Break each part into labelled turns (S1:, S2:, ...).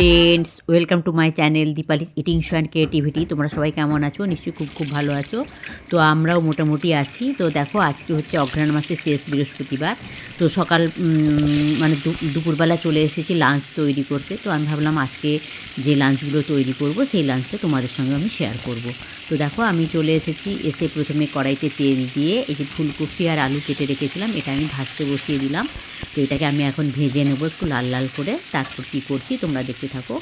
S1: Friends welcome to my channel Dipali's eating show and creativity তোমরা সবাই কেমন আছো? নিশ্চয়ই খুব খুব ভালো আছো। তো আমরাও মোটামুটি আছি। তো দেখো, আজকে হচ্ছে অঘ্রাণ মাসের শেষ বৃহস্পতিবার। তো সকাল মানে দুপুরবেলা চলে এসেছি লাঞ্চ তৈরি করতে। তো আমি ভাবলাম আজকে যে লাঞ্চগুলো তৈরি করব, সেই লাঞ্চটা তোমাদের সঙ্গে আমি শেয়ার করব। তো দেখো, আমি চলে এসেছি, এসে প্রথমে কড়াইতে তেল দিয়ে এই যে ফুলকপি আর আলু কেটে রেখেছিলাম, এটা আমি ভাজতে বসিয়ে দিলাম। তো এটাকে আমি এখন ভেজে নেব একটু লাল লাল করে। তারপর কী করছি, তোমরা দেখতে থাকো।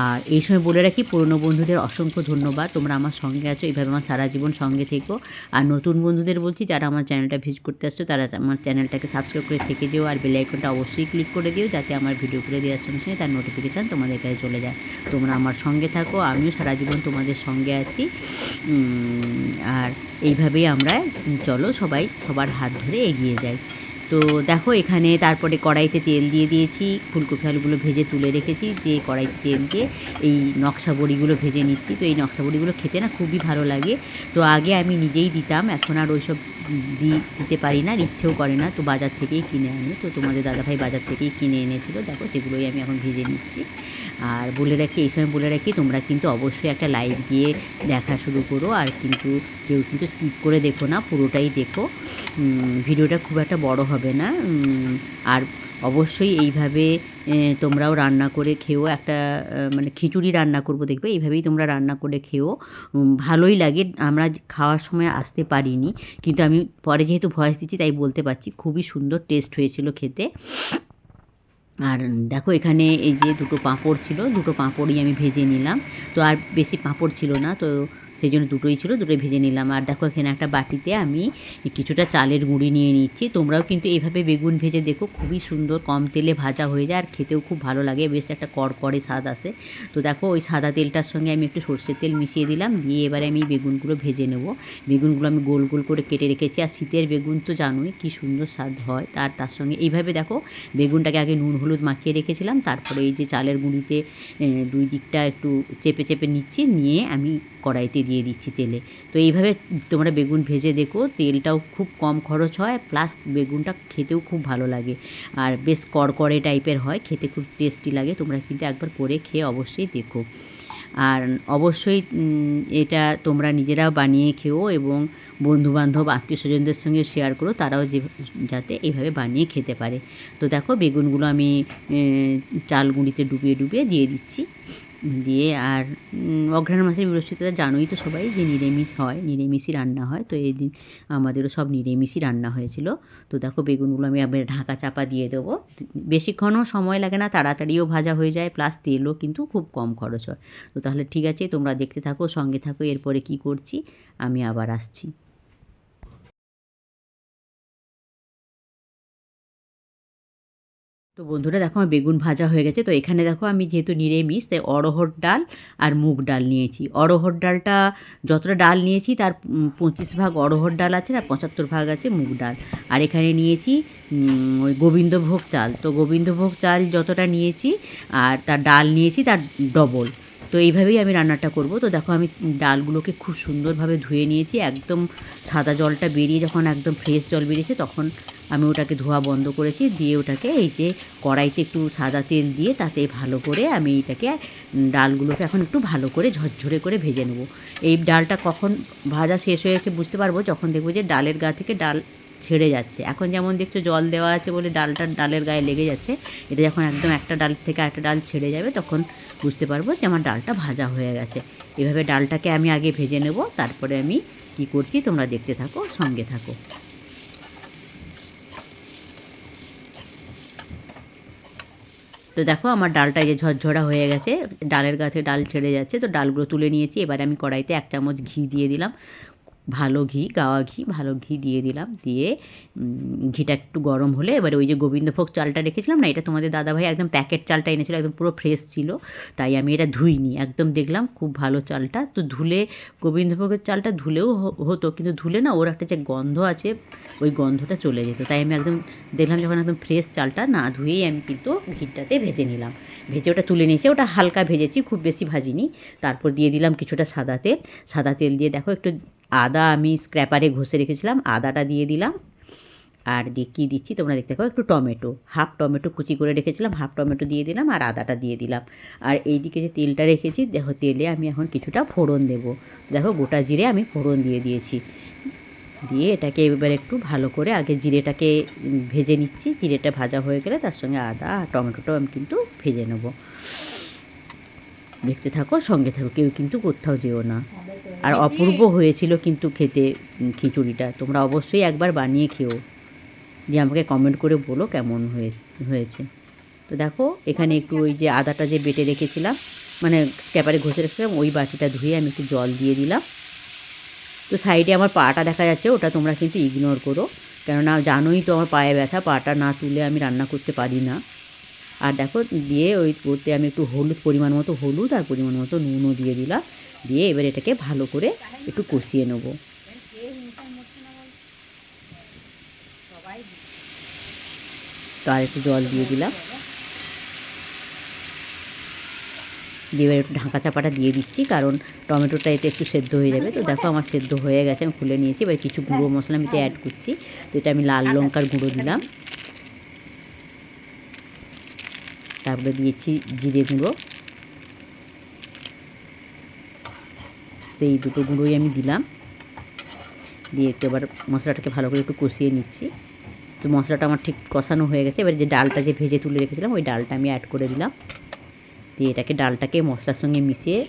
S1: আর এই সময় বলে রাখি, পুরনো বন্ধুদের অসংখ্য ধন্যবাদ। তোমরা আমার সঙ্গে আছো এইভাবে আমার সারা জীবন সঙ্গে থেকো। আর নতুন বন্ধুদের বলছি, যারা আমার চ্যানেলটা ভিজিট করতে আসছো, তারা আমার চ্যানেলটাকে সাবস্ক্রাইব করে থেকে যেও। আর বেল আইকনটা অবশ্যই ক্লিক করে দিও, যাতে আমার ভিডিও করে দেওয়ার সঙ্গে সঙ্গে তার নোটিফিকেশান তোমাদের কাছে চলে যায়। তোমরা আমার সঙ্গে থাকো, আমিও সারা জীবন তোমাদের সঙ্গে আছি। আর এইভাবেই আমরা, চলো সবাই সবার হাত ধরে এগিয়ে যাই। তো দেখো এখানে তারপরে কড়াইতে তেল দিয়ে দিয়েছি, ফুলকপি আলুগুলো ভেজে তুলে রেখেছি, দিয়ে কড়াইতে তেল দিয়ে এই নকশা বড়িগুলো ভেজে নিচ্ছি। তো এই নকশা বড়িগুলো খেতে না খুবই ভালো লাগে। তো আগে আমি নিজেই দিতাম, এখন আর ওইসব দিতে পারি না ইচ্ছেও করে না। তো বাজার থেকেই কিনে আনি। তো তোমাদের দাদাভাই বাজার থেকেই কিনে এনেছিল। দেখো, সেগুলোই আমি এখন ভিজে নিচ্ছি। আর বলে রাখি, এই সময় বলে রাখি, তোমরা কিন্তু অবশ্যই একটা লাইক দিয়ে দেখা শুরু করো। আর কিন্তু কেউ কিন্তু স্কিপ করে দেখো না, পুরোটাই দেখো। ভিডিওটা খুব একটা বড় হবে না। আর অবশ্যই এইভাবে তোমরাও রান্না করে খেও একটা মানে খিচুড়ি রান্না করব দেখবে, এইভাবেই তোমরা রান্না করে খেও ভালোই লাগে। আমরা খাওয়ার সময় আসতে পারিনি, কিন্তু আমি পরে যেহেতু ভয়েস দিচ্ছি, তাই বলতে পারছি, খুবই সুন্দর টেস্ট হয়েছিল খেতে। আর দেখো এখানে এই যে দুটো পাঁপড় ছিল, দুটো পাঁপড়ই আমি ভেজে নিলাম। তো আর বেশি পাঁপড় ছিল না, তো সেই জন্য দুটোই ছিল, দুটোই ভেজে নিলাম। আর দেখো, এখানে একটা বাটিতে আমি কিছুটা চালের গুঁড়ি নিয়ে নিচ্ছি। তোমরাও কিন্তু এইভাবে বেগুন ভেজে দেখো, খুবই সুন্দর কম তেলে ভাজা হয়ে যায় আর খেতেও খুব ভালো লাগে। বেশ একটা কড়কড়ে স্বাদ আসে। তো দেখো, ওই সাদা তেলটার সঙ্গে আমি একটু সর্ষের তেল মিশিয়ে দিলাম, দিয়ে এবারে আমি বেগুনগুলো ভেজে নেব। বেগুনগুলো আমি গোল গোল করে কেটে রেখেছি। আর শীতের বেগুন তো জানোই কী সুন্দর স্বাদ হয়। তার তার সঙ্গে এইভাবে দেখো, বেগুনটাকে আগে নুন হলুদ মাখিয়ে রেখেছিলাম, তারপরে এই যে চালের গুঁড়িতে দুই দিকটা একটু চেপে চেপে নিচ্ছি, নিয়ে আমি কড়াইতে দিয়ে দিচ্ছি তেলে। তো এইভাবে তোমরা বেগুন ভেজে দেখো, তেলটাও খুব কম খরচ হয় প্লাস বেগুনটা খেতেও খুব ভালো লাগে। আর বেশ কড়কড়ে টাইপের হয়, খেতে খুব টেস্টি লাগে, তোমরা কিন্তু একবার করে খেয়ে অবশ্যই দেখো। আর অবশ্যই এটা তোমরা নিজেরাও বানিয়ে খেও এবং বন্ধুবান্ধব আত্মীয় স্বজনদের সঙ্গে শেয়ার করো, তারাও যে, যাতে এইভাবে বানিয়ে খেতে পারে। তো দেখো, বেগুনগুলো আমি চাল গুঁড়িতে ডুবিয়ে ডুবিয়ে দিয়ে দিচ্ছি। দিয়ে আর অঘ্রাণ মাসের বৃহস্পতিবার জানোই তো সবাই যে নিরামিষ হয়, নিরামিষই রান্না হয়। তো এই দিন আমাদেরও সব নিরামিষই রান্না হয়েছিল। তো দেখো বেগুনগুলো আমি আবার ঢাকা চাপা দিয়ে দেবো। বেশিক্ষণও সময় লাগে না, তাড়াতাড়িও ভাজা হয়ে যায়, প্লাস তেলও কিন্তু খুব কম খরচ হয়। তো তাহলে ঠিক আছে, তোমরা দেখতে থাকো, সঙ্গে থাকো, এরপরে কি করছি, আমি আবার আসছি। তো বন্ধুরা দেখো আমার বেগুন ভাজা হয়ে গেছে। তো এখানে দেখো আমি যেহেতু নিরামিষ, তাই অড়হর ডাল আর মুগ ডাল নিয়েছি। অড়হর ডালটা যতটা ডাল নিয়েছি, তার পঁচিশ ভাগ অড়হর ডাল আছে আর পঁচাত্তর ভাগ আছে মুগ ডাল। আর এখানে নিয়েছি ওই গোবিন্দভোগ চাল। তো গোবিন্দভোগ চাল যতটা নিয়েছি আর তার ডাল নিয়েছি, তার ডবল। তো এইভাবেই আমি রান্নাটা করব। তো দেখো আমি ডালগুলোকে খুব সুন্দরভাবে ধুয়ে নিয়েছি। একদম সাদা জলটা বেরিয়ে যখন একদম ফ্রেশ জল বেরিয়েছে তখন আমি ওটাকে ধোয়া বন্ধ করেছি। দিয়ে ওটাকে এই যে কড়াইতে একটু সাদা তেল দিয়ে তাতে ভালো করে আমি এটাকে ডালগুলোকে এখন একটু ভালো করে ঝরঝরে করে ভেজে নেব। এই ডালটা কখন ভাজা শেষ হয়ে যাচ্ছে বুঝতে পারব? যখন দেখব যে ডালের গা থেকে ডাল ছেড়ে যাচ্ছে। এখন যেমন দেখছ জল দেওয়া আছে বলে ডালটা ডালের গায়ে লেগে যাচ্ছে, এটা যখন একদম একটা ডাল থেকে একটা ডাল ছেড়ে যাবে তখন বুঝতে পারব যে আমার ডালটা ভাজা হয়ে গেছে। এভাবে ডালটাকে আমি আগে ভেজে নেব, তারপরে আমি কি করছি তোমরা দেখতে থাকো, সঙ্গে থাকো। তো দেখো আমার ডালটা যে ঝরঝরা হয়ে গেছে, ডালের গাছে ডাল ছেড়ে যাচ্ছে, তো ডালগুলো তুলে নিয়েছি, এবার আমি কড়াইতে এক চামচ ঘি দিয়ে দিলাম। ভালো ঘি, গাওয়া ঘি, ভালো ঘি দিয়ে দিলাম। দিয়ে ঘিটা একটু গরম হলে এবারে ওই যে গোবিন্দভোগ চালটা রেখেছিলাম না, এটা তোমাদের দাদাভাই একদম প্যাকেট চালটা এনেছিল, একদম পুরো ফ্রেশ ছিল। তাই আমি এটা ধুইনি, একদম দেখলাম খুব ভালো চালটা। তো ধুলে, গোবিন্দভোগের চালটা ধুলেও হতো, কিন্তু ধুলে না ওর একটা যে গন্ধ আছে, ওই গন্ধটা চলে যেত। তাই আমি একদম দেখলাম যখন একদম ফ্রেশ চালটা না ধুয়েই আমি কিন্তু ঘিটাতে ভেজে নিলাম। ভেজে ওটা তুলে নিয়েছি, ওটা হালকা ভেজেছি, খুব বেশি ভাজিনি। তারপর দিয়ে দিলাম কিছুটা সাদা তেল। সাদা তেল দিয়ে দেখো একটু আদা আমি স্ক্র্যাপারে ঘষে রেখেছিলাম, আদাটা দিয়ে দিলাম। আর দিয়ে কী দিচ্ছি, তোমরা দেখতে পাও একটু টমেটো হাফ টমেটো কুচি করে রেখেছিলাম হাফ টমেটো দিয়ে দিলাম আর আদাটা দিয়ে দিলাম। আর এইদিকে যে তেলটা রেখেছি, দেখো তেলে আমি এখন কিছুটা ফোড়ন দেবো। দেখো গোটা জিরে আমি ফোড়ন দিয়ে দিয়েছি। দিয়ে এটাকে এবার একটু ভালো করে আগে জিরেটাকে ভেজে নিচ্ছি, জিরেটা ভাজা হয়ে গেলে তার সঙ্গে আদা আর টমেটোটাও আমি কিন্তু ভেজে নেব। দেখতে থাকো, সঙ্গে থাকো, কেউ কিন্তু কোথাও যেও না। আর অপূর্ব হয়েছিল কিন্তু খেতে খিচুড়িটা। তোমরা অবশ্যই একবার বানিয়ে খেও। দিয়ে আমাকে কমেন্ট করে বলো কেমন হয়ে, হয়েছে। তো দেখো, এখানে একটু ওই যে আদাটা যে বেটে রেখেছিলাম মানে স্ক্যাপারে ঘষে রেখেছিলাম, ওই বাটিটা ধুয়ে আমি একটু জল দিয়ে দিলাম। তো সাইডে আমার পাটা দেখা যাচ্ছে, ওটা তোমরা কিন্তু ইগনোর করো। কেননা জানোই তো আমার পায়ে ব্যথা, পাটা না তুলে আমি রান্না করতে পারি না। আর দেখো দিয়ে ওই ওতে আমি একটু হলুদ পরিমাণ মতো হলুদ আর পরিমাণ মতো নুনও দিয়ে দিলাম। দিয়ে এবার এটাকে ভালো করে একটু কষিয়ে নেব। তো আর একটু জল দিয়ে দিলাম। দিয়ে এবার একটু ঢাকা চাপাটা দিয়ে দিচ্ছি, কারণ টমেটোটা এতে একটু সেদ্ধ হয়ে যাবে। তো দেখো আমার সেদ্ধ হয়ে গেছে, আমি খুলে নিয়েছি। এবার কিছু গুঁড়ো মশলা আমি এতে অ্যাড করছি। তো এটা আমি লাল লঙ্কার গুঁড়ো দিলাম। তারপরে দিয়েছি জিরে গুঁড়ো। তো এই দুটো গুঁড়োই আমি দিলাম। দিয়ে একটু এবার মশলাটাকে ভালো করে একটু কষিয়ে নিচ্ছি। তো মশলাটা আমার ঠিক কষানো হয়ে গেছে। এবার যে ডালটা যে ভেজে তুলে রেখেছিলাম, ওই ডালটা আমি অ্যাড করে দিলাম। দিয়ে এটাকে ডালটাকে মশলার সঙ্গে মিশিয়ে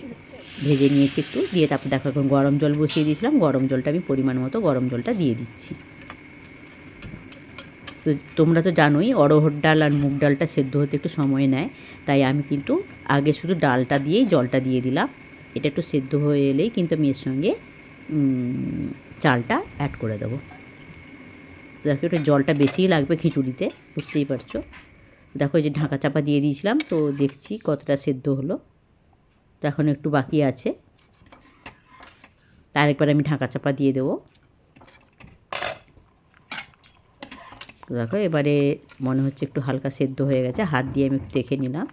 S1: ভেজে নিয়েছি একটু। দিয়ে তারপর দেখো, এখন গরম জল বসিয়ে দিয়েছিলাম। গরম জলটা আমি পরিমাণ মতো গরম জলটা দিয়ে দিচ্ছি। তো তোমরা তো জানোই অরহর ডাল আর মুগ ডালটা সেদ্ধ হতে একটু সময় নেয়। তাই আমি কিন্তু আগে শুধু ডালটা দিয়েই জলটা দিয়ে দিলাম। এটা একটু সেদ্ধ হয়ে এলেই কিন্তু আমি এর সঙ্গে চালটা অ্যাড করে দেবো। দেখো একটু জলটা বেশিই লাগবে খিচুড়িতে, বুঝতেই পারছ? দেখো এই যে ঢাকা চাপা দিয়ে দিয়েছিলাম, তো দেখছি কতটা সেদ্ধ হলো। তো এখন একটু বাকি আছে। তার একবার আমি ঢাকা চাপা দিয়ে দেবো। দেখো, এবারে মনে হচ্ছে একটু হালকা সেদ্ধ হয়ে গেছে। হাত দিয়ে আমি একটু দেখে নিলাম,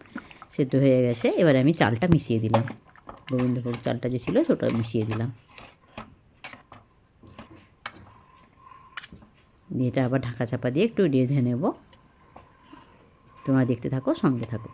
S1: সেদ্ধ হয়ে গেছে। এবারে আমি চালটা মিশিয়ে দিলাম। গোবিন্দভোগ চালটা যে ছিল সেটা মিশিয়ে দিলাম। দিয়ে এটা আবার ঢাকা চাপা দিয়ে একটু রেঁধে নেব। তোমরা দেখতে থাকো, সঙ্গে থাকো।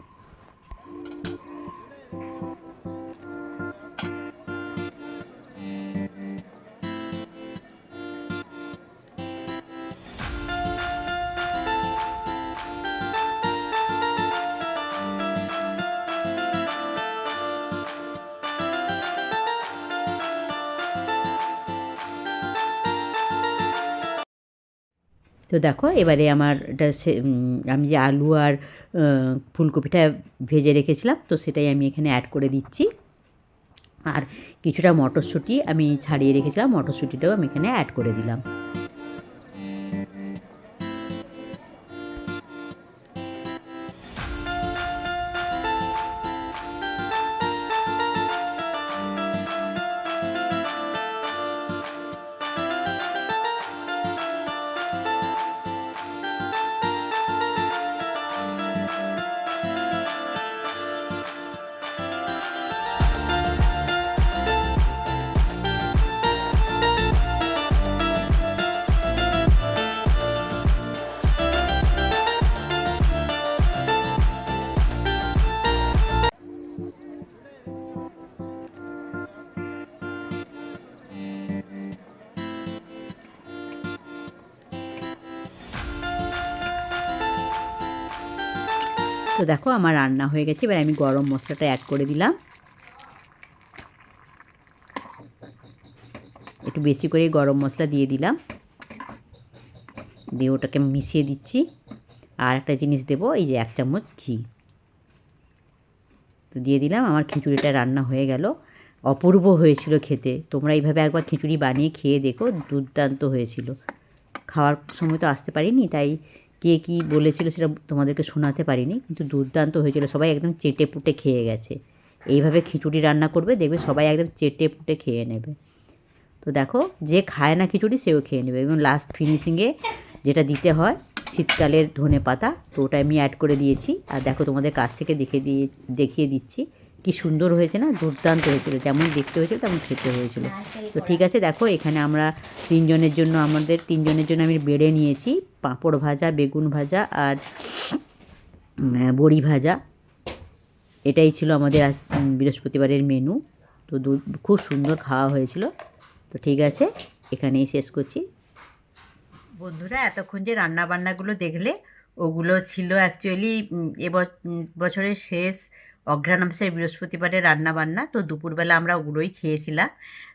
S1: তো দেখো, এবারে আমার এটা আমি যে আলু আর ফুলকপিটা ভেজে রেখেছিলাম, তো সেটাই আমি এখানে অ্যাড করে দিচ্ছি। আর কিছুটা মটরশুঁটি আমি ছাড়িয়ে রেখেছিলাম, মটরশুঁটিটাও আমি এখানে অ্যাড করে দিলাম। তো দেখো আমার রান্না হয়ে গেছে, এবার আমি গরম মশলাটা অ্যাড করে দিলাম। একটু বেশি করে গরম মশলা দিয়ে দিলাম। দিয়ে ওটাকে মিশিয়ে দিচ্ছি। আর একটা জিনিস দেবো, এই যে এক চামচ ঘি। তো দিয়ে দিলাম, আমার খিচুড়িটা রান্না হয়ে গেল। অপূর্ব হয়েছিল খেতে। তোমরা এইভাবে একবার খিচুড়ি বানিয়ে খেয়ে দেখো, দুর্দান্ত হয়েছিল। খাওয়ার সময় তো আসতে পারিনি, তাই কে কী বলেছিল সেটা তোমাদেরকে শোনাতে পারিনি, কিন্তু দুর্দান্ত হয়েছিল। সবাই একদম চেটে পুটে খেয়ে গেছে। এইভাবে খিচুড়ি রান্না করবে, দেখবে সবাই একদম চেটে পুটে খেয়ে নেবে। তো দেখো, যে খায় না খিচুড়ি, সেও খেয়ে নেবে। এবং লাস্ট ফিনিশিংয়ে যেটা দিতে হয়, শীতকালের ধনে পাতা তো ওটা আমি অ্যাড করে দিয়েছি। আর দেখো তোমাদের কাছ থেকে দেখে দিয়ে, দেখিয়ে দিচ্ছি। কি সুন্দর হয়েছে না? দুর্দান্ত হয়েছিল। যেমন দেখতে হয়েছিল তেমন খেতে হয়েছিল। তো ঠিক আছে দেখো এখানে আমরা তিনজনের জন্য আমাদের তিনজনের জন্য আমি বেড়ে নিয়েছি। পাঁপড় ভাজা বেগুন ভাজা আর বড়ি ভাজা। এটাই ছিল আমাদের বৃহস্পতিবারের মেনু। তো খুব সুন্দর খাওয়া হয়েছিল। তো ঠিক আছে এখানেই শেষ করছি। বন্ধুরা এতক্ষণ যে রান্না বান্নাগুলো দেখলে ওগুলো ছিল অ্যাকচুয়ালি বছরের শেষ অঘ্রাণ বৃহস্পতিবারে রান্না বান্না তো দুপুরবেলা আমরা ওগুলোই খেয়েছিলাম।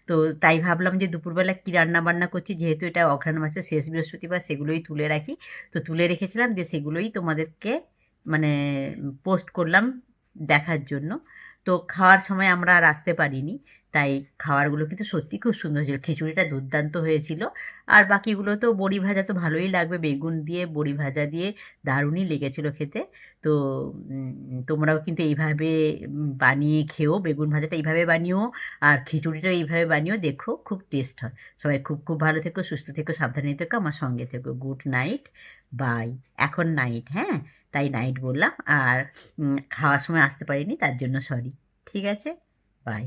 S1: তো তাই ভাবলাম যে দুপুরবেলা কী রান্না বান্না করছি, যেহেতু এটা অঘ্রাণ মাসের শেষ বৃহস্পতিবার সেগুলোই তুলে রাখি। তো তুলে রেখেছিলাম যে সেগুলোই তোমাদেরকে মানে পোস্ট করলাম দেখার জন্য। তো খাওয়ার সময় আমরা আর আসতে পারিনি। তাই খাবারগুলো কিন্তু সত্যি খুব সুন্দর হয়েছিল। খিচুড়িটা দুর্দান্ত হয়েছিল। আর বাকিগুলো তো বড়ি ভাজা তো ভালোই লাগবে। বেগুন দিয়ে, বড়ি ভাজা দিয়ে দারুণই লেগেছিল খেতে। তো তোমরাও কিন্তু এইভাবে বানিয়ে খেও। বেগুন ভাজাটা এইভাবে বানিও আর খিচুড়িটা এইভাবে বানিও। দেখো, খুব টেস্ট হয়। সবাই খুব খুব ভালো থেকো, সুস্থ থেকো, সাবধানে থেকো, আমার সঙ্গে থেকো। Good night, bye. এখন নাইট হ্যাঁ? তাই নাইট বললাম। আর খাওয়ার সময় আসতে পারিনি, তার জন্য সরি। ঠিক আছে? বাই।